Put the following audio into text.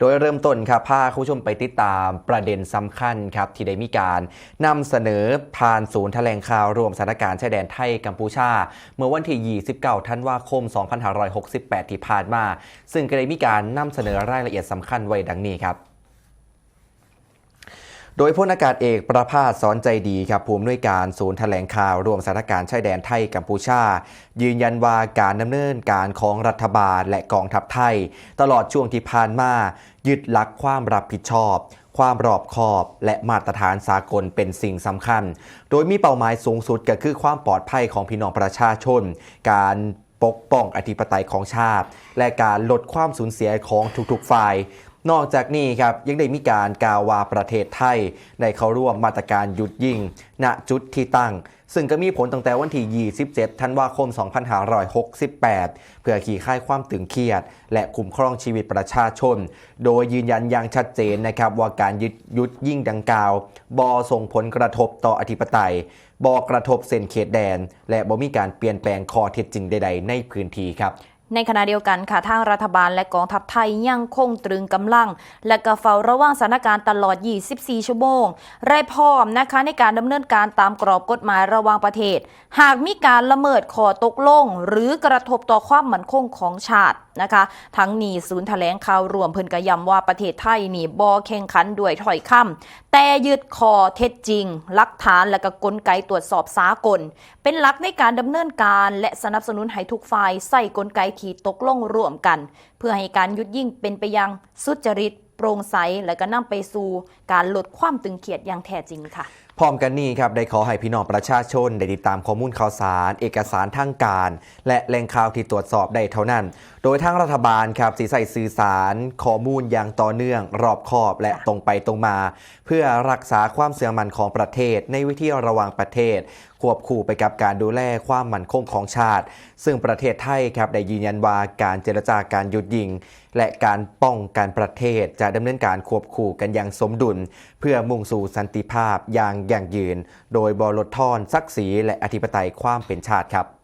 โดยเริ่มต้นครับพาคุณผู้ชมไปติดตามประเด็นสำคัญครับที่ได้มีการนำเสนอผ่านศูนย์แถลงข่าวรวมสถานการณ์ชายแดนไทยกัมพูชา เมื่อวันที่ 29 ธันวาคม 2568 ที่ผ่านมา ซึ่งก็ได้มีการนำเสนอรายละเอียดสำคัญไว้ดังนี้ครับ โดยพลอากาศเอกประภาสสอนใจดีครับผู้อำนวยการศูนย์แถลงข่าวรวมสถานการณ์ชายแดนไทยกัมพูชา ยืนยันว่าการดำเนินการของรัฐบาลและกองทัพไทย ตลอดช่วงที่ผ่านมายึดหลักความรับผิดชอบ ความรอบคอบ และมาตรฐานสากลเป็นสิ่งสำคัญ โดยมีเป้าหมายสูงสุดก็คือความปลอดภัยของพี่น้องประชาชน การปกป้องอธิปไตยของชาติ และการลดความสูญเสียของทุกๆฝ่าย นอกจากนี้ครับยังได้มีการกาวว่าประเทศไทยได้เข้าร่วมมาตรการหยุดยิง ณจุดที่ตั้ง ซึ่งก็มีผลตั้งแต่วันที่ 27 ธันวาคม 2568 เพื่อขี่ค่ายความตึงเครียด และคุ้มครองชีวิตประชาชน โดยยืนยันอย่างชัดเจนนะครับว่าการยึดยุดยิ่งดังกล่าวบอส่งผลกระทบต่ออธิปไตยบอกระทบเส้นเขตแดน และบ่มีการเปลี่ยนแปลงข้อเท็จจริงใด ๆ ในพื้นที่ครับ ในขณะเดียวกันค่ะทางรัฐบาลและกองทัพไทยยังคงตรึงกำลัง และก็เฝ้าระวังสถานการณ์ตลอด 24 ชั่วโมงไร้พร้อมนะคะในการดำเนินการตามกรอบกฎหมายระหว่างประเทศ หากมีการละเมิดข้อตกลง หรือกระทบต่อความมั่นคงของชาติ นะคะ ทั้งนี้ศูนย์แถลงข่าวรวมเพิ่นกระยำว่าประเทศไทยนี่บอแข่งขันด้วยถ้อยคำแต่ยึดคอเท็จจริงหลักฐานและก็กลไกตรวจสอบสากล เป็นหลักในการดำเนินการและสนับสนุนให้ทุกฝ่ายใส่กลไกขีดตกลงร่วมกัน เพื่อให้การยุดยิ่งเป็นไปอยังสุจริต โปร่งใส และก็นำไปสู่การลดความตึงเครียดอย่างแท้จริงค่ะ พร้อมกันนี้ครับได้ขอให้พี่น้องประชาชน ได้ติดตามข้อมูลข่าวสาร เอกสารทางการ และแหล่งข่าวที่ตรวจสอบได้เท่านั้น โดยทางรัฐบาลครับสีใส่สื่อสาร ข้อมูลอย่างต่อเนื่อง รอบคอบและตรงไปตรงมา เพื่อรักษาความเสื่อมมันของประเทศในวิธีระว่างประเทศ ควบคู่ไปกับการดูแลความมั่นคงของชาติ ซึ่งประเทศไทยครับได้ยืนยันว่าการเจรจาการหยุดยิง และการป้องกันประเทศจะดำเนินการควบคู่กันอย่างสมดุล เพื่อมุ่งสู่สันติภาพอย่างยั่งยืน โดยบรลดทอนศักดิ์ศรีและอธิปไตยความเป็นชาติครับ